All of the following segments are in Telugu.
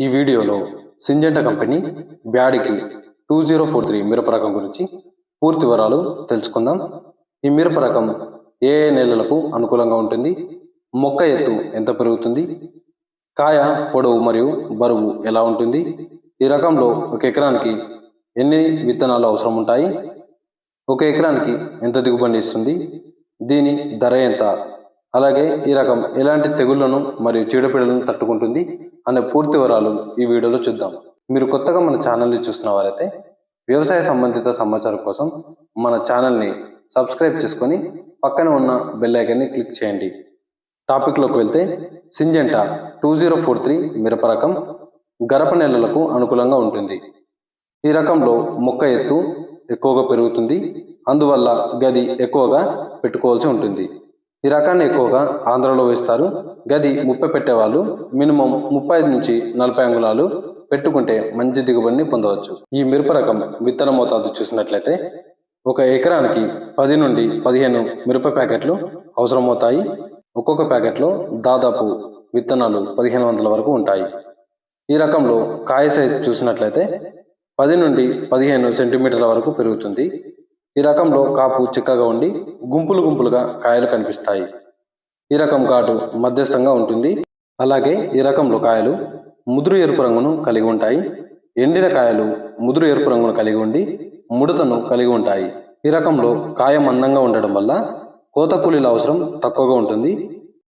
ఈ వీడియోలో సింజెంట కంపెనీ బ్యాడికి టూ జీరో ఫోర్ త్రీ మిరప రకం గురించి పూర్తి వివరాలు తెలుసుకుందాం. ఈ మిరప రకం ఏ ఏ నెలలకు అనుకూలంగా ఉంటుంది? మొక్క ఎత్తు ఎంత పెరుగుతుంది? కాయ పొడవు మరియు బరువు ఎలా ఉంటుంది? ఈ రకంలో ఒక ఎకరానికి ఎన్ని విత్తనాలు అవసరం ఉంటాయి? ఒక ఎకరానికి ఎంత దిగుబడి ఇస్తుంది? దీని ధర ఎంత? అలాగే ఈ రకం ఎలాంటి తెగుళ్ళను మరియు చీడపీడలను తట్టుకుంటుంది అనే పూర్తి వివరాలు ఈ వీడియోలో చూద్దాం. మీరు కొత్తగా మన ఛానల్ని చూస్తున్న వారైతే వ్యవసాయ సంబంధిత సమాచారం కోసం మన ఛానల్ని సబ్స్క్రైబ్ చేసుకొని పక్కన ఉన్న బెల్ ఐకాన్ని క్లిక్ చేయండి. టాపిక్లోకి వెళ్తే Syngenta two zero four three మిరప రకం గరప నెలలకు అనుకూలంగా ఉంటుంది. ఈ రకంలో మొక్క ఎత్తు ఎక్కువగా పెరుగుతుంది. అందువల్ల గది ఎక్కువగా పెట్టుకోవాల్సి ఉంటుంది. ఈ రకాన్ని ఎక్కువగా ఆంధ్రలో వేస్తారు. గది ముప్పై పెట్టేవాళ్ళు మినిమం ముప్పై ఐదు నుంచి నలభై అంగుళాలు పెట్టుకుంటే మంచి దిగుబడిని పొందవచ్చు. ఈ మిరప రకం విత్తన మోతాదు చూసినట్లయితే ఒక ఎకరానికి పది నుండి పదిహేను మిరప ప్యాకెట్లు అవసరమవుతాయి. ఒక్కొక్క ప్యాకెట్లో దాదాపు విత్తనాలు పదిహేను వందల వరకు ఉంటాయి. ఈ రకంలో కాయ సైజు చూసినట్లయితే పది నుండి పదిహేను సెంటీమీటర్ల వరకు పెరుగుతుంది. ఈ రకంలో కాపు చిక్కగా ఉండి గుంపులు గుంపులుగా కాయలు కనిపిస్తాయి. ఈ రకం కాటు మధ్యస్థంగా ఉంటుంది. అలాగే ఈ రకంలో కాయలు ముదురు ఎరుపు రంగును కలిగి ఉంటాయి. ఎండిన కాయలు ముదురు ఎరుపు రంగును కలిగి ఉండి ముడతను కలిగి ఉంటాయి. ఈ రకంలో కాయ మందంగా ఉండడం వల్ల కోత కూలీల అవసరం తక్కువగా ఉంటుంది.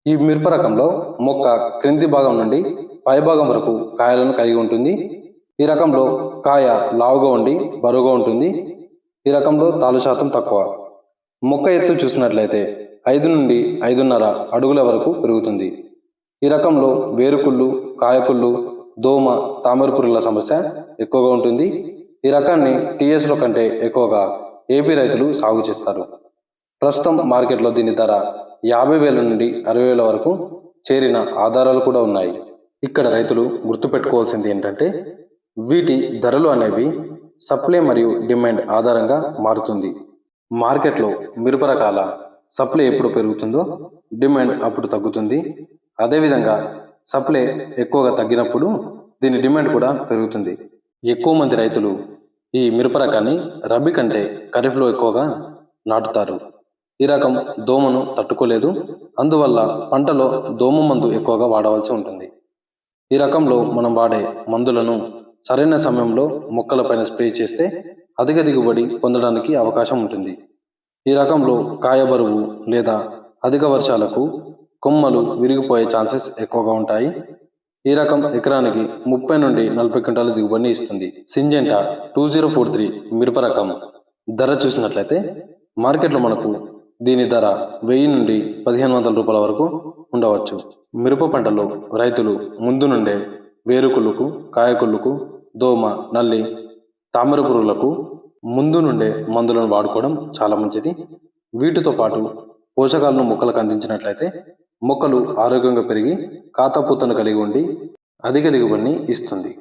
ఈ మిరప రకంలో మొక్క క్రింది భాగం నుండి పై భాగం వరకు కాయలను కలిగి ఉంటుంది. ఈ రకంలో కాయ లావుగా ఉండి బరువుగా ఉంటుంది. ఈ రకంలో తాలు శాతం తక్కువ. మొక్క ఎత్తు చూసినట్లయితే ఐదు నుండి ఐదున్నర అడుగుల వరకు పెరుగుతుంది. ఈ రకంలో వేరుకుళ్ళు కాయకుళ్ళు దోమ తామరపురుల సమస్య ఎక్కువగా ఉంటుంది. ఈ రకాన్ని టీఎస్లో కంటే ఎక్కువగా ఏపీ రైతులు సాగు చేస్తారు. ప్రస్తుతం మార్కెట్లో దీని ధర యాభై వేల నుండి అరవై వేల వరకు చేరిన ఆధారాలు కూడా ఉన్నాయి. ఇక్కడ రైతులు గుర్తుపెట్టుకోవాల్సింది ఏంటంటే వీటి ధరలు అనేవి సప్లై మరియు డిమాండ్ ఆధారంగా మారుతుంది. మార్కెట్లో మిరప రకాల సప్లై ఎప్పుడు పెరుగుతుందో డిమాండ్ అప్పుడు తగ్గుతుంది. అదేవిధంగా సప్లై ఎక్కువగా తగ్గినప్పుడు దీని డిమాండ్ కూడా పెరుగుతుంది. ఎక్కువ మంది రైతులు ఈ మిరప రకాన్ని రబీ కంటే ఖరీఫ్లో ఎక్కువగా నాటుతారు. ఈ రకం దోమను తట్టుకోలేదు. అందువల్ల పంటలో దోమ మందు ఎక్కువగా వాడవలసి ఉంటుంది. ఈ రకంలో మనం వాడే మందులను సరైన సమయంలో మొక్కలపైన స్ప్రే చేస్తే అధిక దిగుబడి పొందడానికి అవకాశం ఉంటుంది. ఈ రకంలో కాయ బరువు లేదా అధిక వర్షాలకు కొమ్మలు విరిగిపోయే ఛాన్సెస్ ఎక్కువగా ఉంటాయి. ఈ రకం ఎకరానికి ముప్పై నుండి నలభై క్వింటాల దిగుబడిని ఇస్తుంది. Syngenta two zero four three మిరప రకం. ధర చూసినట్లయితే మార్కెట్లో మనకు దీని ధర వెయ్యి నుండి పదిహేను వందల రూపాయల వరకు ఉండవచ్చు. మిరప పంటలో రైతులు ముందు నుండే వేరుకుళ్ళకు కాయకుళ్ళకు దోమ నల్లి తామర పురుగులకు ముందు నుండే మందులను వాడుకోవడం చాలా మంచిది. వీటితో పాటు పోషకాలను మొక్కలకు అందించినట్లయితే మొక్కలు ఆరోగ్యంగా పెరిగి కాతపూతను కలిగి ఉండి అధిక దిగుబడిని ఇస్తుంది.